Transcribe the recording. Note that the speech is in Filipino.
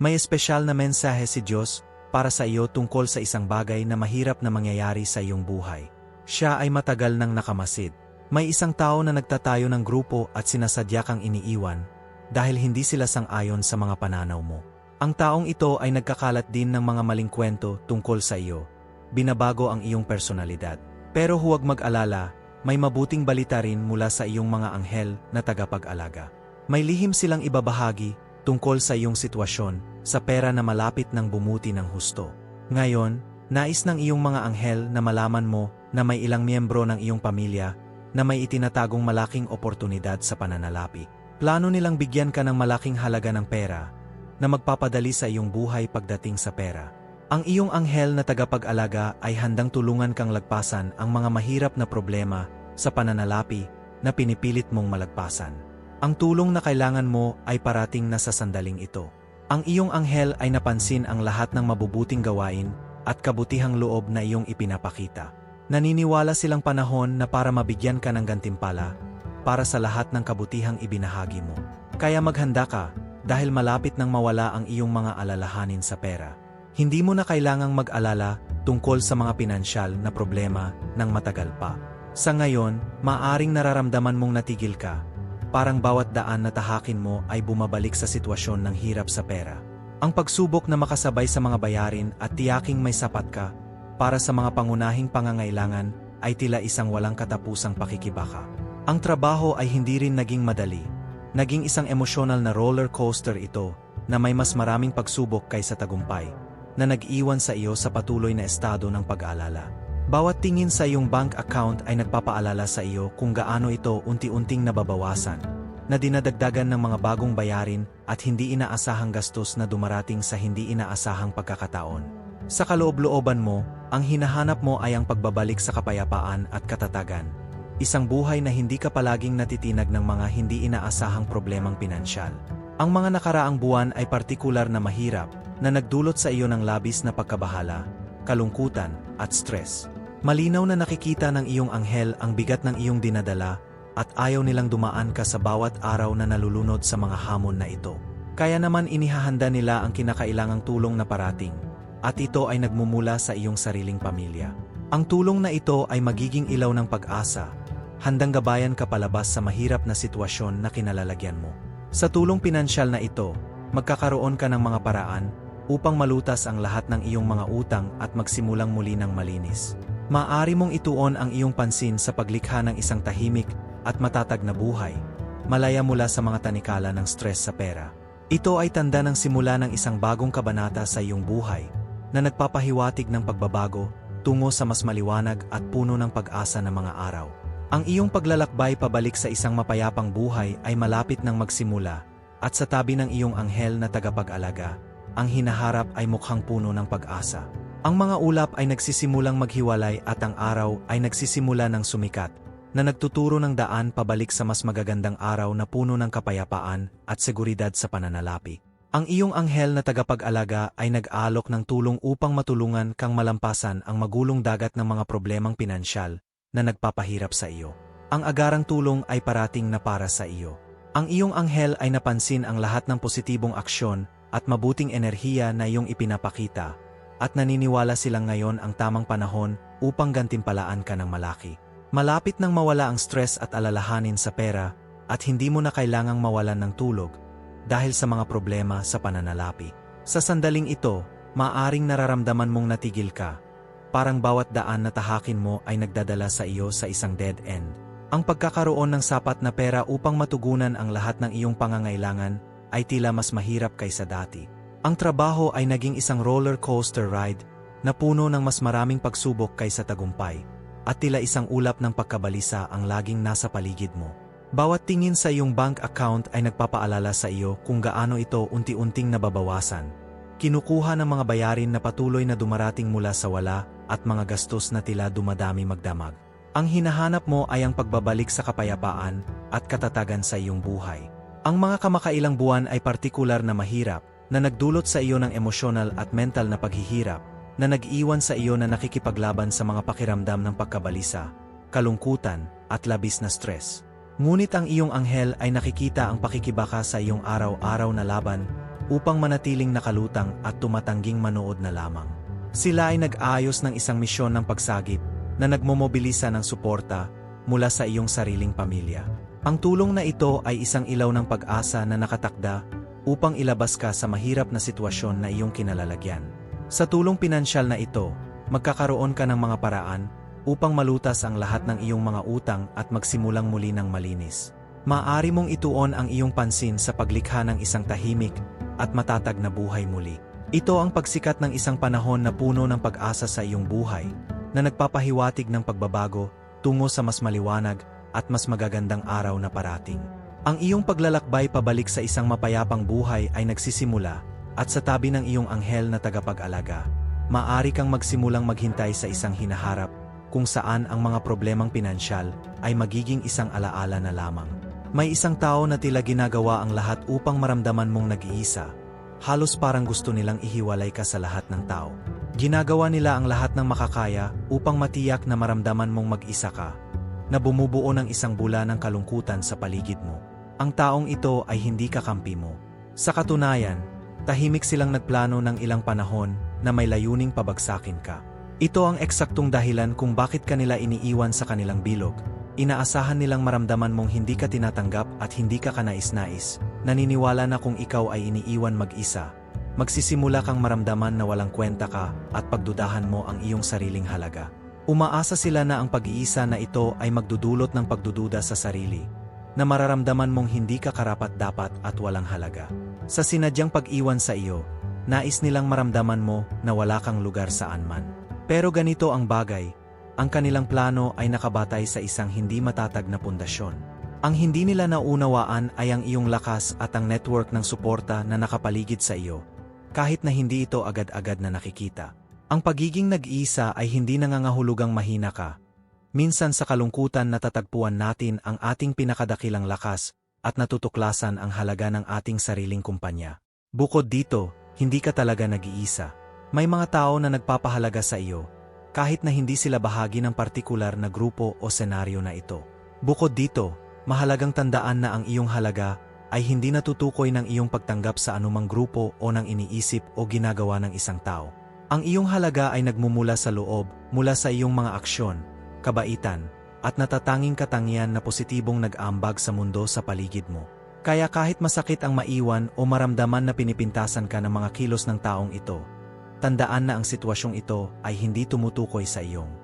May espesyal na mensahe si Diyos para sa iyo tungkol sa isang bagay na mahirap na mangyayari sa iyong buhay. Siya ay matagal nang nakamasid. May isang tao na nagtatayo ng grupo at sinasadya kang iniiwan dahil hindi sila sang-ayon sa mga pananaw mo. Ang taong ito ay nagkakalat din ng mga maling kwento tungkol sa iyo. Binabago ang iyong personalidad. Pero huwag mag-alala, may mabuting balita rin mula sa iyong mga anghel na tagapag-alaga. May lihim silang ibabahagi tungkol sa iyong sitwasyon, sa pera na malapit ng bumuti ng husto. Ngayon, nais ng iyong mga anghel na malaman mo na may ilang miyembro ng iyong pamilya na may itinatagong malaking oportunidad sa pananalapi. Plano nilang bigyan ka ng malaking halaga ng pera na magpapadali sa iyong buhay pagdating sa pera. Ang iyong anghel na tagapag-alaga ay handang tulungan kang lagpasan ang mga mahirap na problema sa pananalapi na pinipilit mong malagpasan. Ang tulong na kailangan mo ay parating na sa sandaling ito. Ang iyong anghel ay napansin ang lahat ng mabubuting gawain at kabutihang loob na iyong ipinapakita. Naniniwala silang panahon na para mabigyan ka ng gantimpala para sa lahat ng kabutihang ibinahagi mo. Kaya maghanda ka dahil malapit nang mawala ang iyong mga alalahanin sa pera. Hindi mo na kailangang mag-alala tungkol sa mga pinansyal na problema ng matagal pa. Sa ngayon, maaring nararamdaman mong natigil ka. Parang bawat daan na tahakin mo ay bumabalik sa sitwasyon ng hirap sa pera. Ang pagsubok na makasabay sa mga bayarin at tiyaking may sapat ka para sa mga pangunahing pangangailangan ay tila isang walang katapusang pakikibaka. Ang trabaho ay hindi rin naging madali. Naging isang emosyonal na roller coaster ito na may mas maraming pagsubok kaysa tagumpay na nag-iwan sa iyo sa patuloy na estado ng pag-aalala. Bawat tingin sa iyong bank account ay nagpapaalala sa iyo kung gaano ito unti-unting nababawasan, na dinadagdagan ng mga bagong bayarin at hindi inaasahang gastos na dumarating sa hindi inaasahang pagkakataon. Sa kaloob-looban mo, ang hinahanap mo ay ang pagbabalik sa kapayapaan at katatagan. Isang buhay na hindi ka palaging natitinag ng mga hindi inaasahang problemang pinansyal. Ang mga nakaraang buwan ay partikular na mahirap, na nagdulot sa iyo ng labis na pagkabahala, kalungkutan, at stress. Malinaw na nakikita ng iyong anghel ang bigat ng iyong dinadala at ayaw nilang dumaan ka sa bawat araw na nalulunod sa mga hamon na ito. Kaya naman inihahanda nila ang kinakailangang tulong na parating, at ito ay nagmumula sa iyong sariling pamilya. Ang tulong na ito ay magiging ilaw ng pag-asa, handang gabayan ka palabas sa mahirap na sitwasyon na kinalalagyan mo. Sa tulong pinansyal na ito, magkakaroon ka ng mga paraan upang malutas ang lahat ng iyong mga utang at magsimulang muli ng malinis. Maaari mong ituon ang iyong pansin sa paglikha ng isang tahimik at matatag na buhay, malaya mula sa mga tanikala ng stress sa pera. Ito ay tanda ng simula ng isang bagong kabanata sa iyong buhay na nagpapahiwatig ng pagbabago tungo sa mas maliwanag at puno ng pag-asa na mga araw. Ang iyong paglalakbay pabalik sa isang mapayapang buhay ay malapit ng magsimula at sa tabi ng iyong anghel na tagapag-alaga, ang hinaharap ay mukhang puno ng pag-asa. Ang mga ulap ay nagsisimulang maghiwalay at ang araw ay nagsisimula ng sumikat, na nagtuturo ng daan pabalik sa mas magagandang araw na puno ng kapayapaan at seguridad sa pananalapi. Ang iyong anghel na tagapag-alaga ay nag-aalok ng tulong upang matulungan kang malampasan ang magulong dagat ng mga problemang pinansyal na nagpapahirap sa iyo. Ang agarang tulong ay parating na para sa iyo. Ang iyong anghel ay napansin ang lahat ng positibong aksyon at mabuting enerhiya na iyong ipinapakita at naniniwala silang ngayon ang tamang panahon upang gantimpalaan ka ng malaki. Malapit nang mawala ang stress at alalahanin sa pera at hindi mo na kailangang mawalan ng tulog dahil sa mga problema sa pananalapi. Sa sandaling ito, maaring nararamdaman mong natigil ka. Parang bawat daan na tahakin mo ay nagdadala sa iyo sa isang dead end. Ang pagkakaroon ng sapat na pera upang matugunan ang lahat ng iyong pangangailangan ay tila mas mahirap kaysa dati. Ang trabaho ay naging isang roller coaster ride na puno ng mas maraming pagsubok kaysa tagumpay, at tila isang ulap ng pagkabalisa ang laging nasa paligid mo. Bawat tingin sa iyong bank account ay nagpapaalala sa iyo kung gaano ito unti-unting nababawasan. Kinukuha ng mga bayarin na patuloy na dumarating mula sa wala at mga gastos na tila dumadami magdamag. Ang hinahanap mo ay ang pagbabalik sa kapayapaan at katatagan sa iyong buhay. Ang mga kamakailang buwan ay partikular na mahirap, na nagdulot sa iyo ng emosyonal at mental na paghihirap, na nag-iwan sa iyo na nakikipaglaban sa mga pakiramdam ng pagkabalisa, kalungkutan, at labis na stress. Ngunit ang iyong anghel ay nakikita ang pakikibaka sa iyong araw-araw na laban upang manatiling nakalutang at tumatangging manood na lamang. Sila ay nag-aayos ng isang misyon ng pagsagip na nagmomobilisa ng suporta mula sa iyong sariling pamilya. Ang tulong na ito ay isang ilaw ng pag-asa na nakatakda upang ilabas ka sa mahirap na sitwasyon na iyong kinalalagyan. Sa tulong pinansyal na ito, magkakaroon ka ng mga paraan upang malutas ang lahat ng iyong mga utang at magsimulang muli ng malinis. Maaari mong ituon ang iyong pansin sa paglikha ng isang tahimik at matatag na buhay muli. Ito ang pagsikat ng isang panahon na puno ng pag-asa sa iyong buhay, na nagpapahiwatig ng pagbabago tungo sa mas maliwanag at mas magagandang araw na parating. Ang iyong paglalakbay pabalik sa isang mapayapang buhay ay nagsisimula at sa tabi ng iyong anghel na tagapag-alaga, maaari kang magsimulang maghintay sa isang hinaharap kung saan ang mga problemang pinansyal ay magiging isang alaala na lamang. May isang tao na tila ginagawa ang lahat upang maramdaman mong nag-iisa. Halos parang gusto nilang ihiwalay ka sa lahat ng tao. Ginagawa nila ang lahat ng makakaya upang matiyak na maramdaman mong mag-isa ka, na bumubuo ng isang bula ng kalungkutan sa paligid mo. Ang taong ito ay hindi kakampi mo. Sa katunayan, tahimik silang nagplano ng ilang panahon na may layuning pabagsakin ka. Ito ang eksaktong dahilan kung bakit kanila iniiwan sa kanilang bilog. Inaasahan nilang maramdaman mong hindi ka tinatanggap at hindi ka kanais-nais. Naniniwala na kung ikaw ay iniiwan mag-isa, magsisimula kang maramdaman na walang kwenta ka at pagdudahan mo ang iyong sariling halaga. Umaasa sila na ang pag-iisa na ito ay magdudulot ng pagdududa sa sarili, na mararamdaman mong hindi ka karapat-dapat at walang halaga. Sa sinadyang pag-iwan sa iyo, nais nilang maramdaman mo na wala kang lugar saan man. Pero ganito ang bagay, ang kanilang plano ay nakabatay sa isang hindi matatag na pundasyon. Ang hindi nila naunawaan ay ang iyong lakas at ang network ng suporta na nakapaligid sa iyo, kahit na hindi ito agad-agad na nakikita. Ang pagiging nag-iisa ay hindi nangangahulugang mahina ka. Minsan sa kalungkutan natatagpuan natin ang ating pinakadakilang lakas at natutuklasan ang halaga ng ating sariling kumpanya. Bukod dito, hindi ka talaga nag-iisa. May mga tao na nagpapahalaga sa iyo, kahit na hindi sila bahagi ng partikular na grupo o senaryo na ito. Bukod dito, mahalagang tandaan na ang iyong halaga ay hindi natutukoy ng iyong pagtanggap sa anumang grupo o ng iniisip o ginagawa ng isang tao. Ang iyong halaga ay nagmumula sa loob, mula sa iyong mga aksyon, kabaitan, at natatanging katangian na positibong nag-aambag sa mundo sa paligid mo. Kaya kahit masakit ang maiwan o maramdaman na pinipintasan ka ng mga kilos ng taong ito, tandaan na ang sitwasyong ito ay hindi tumutukoy sa iyong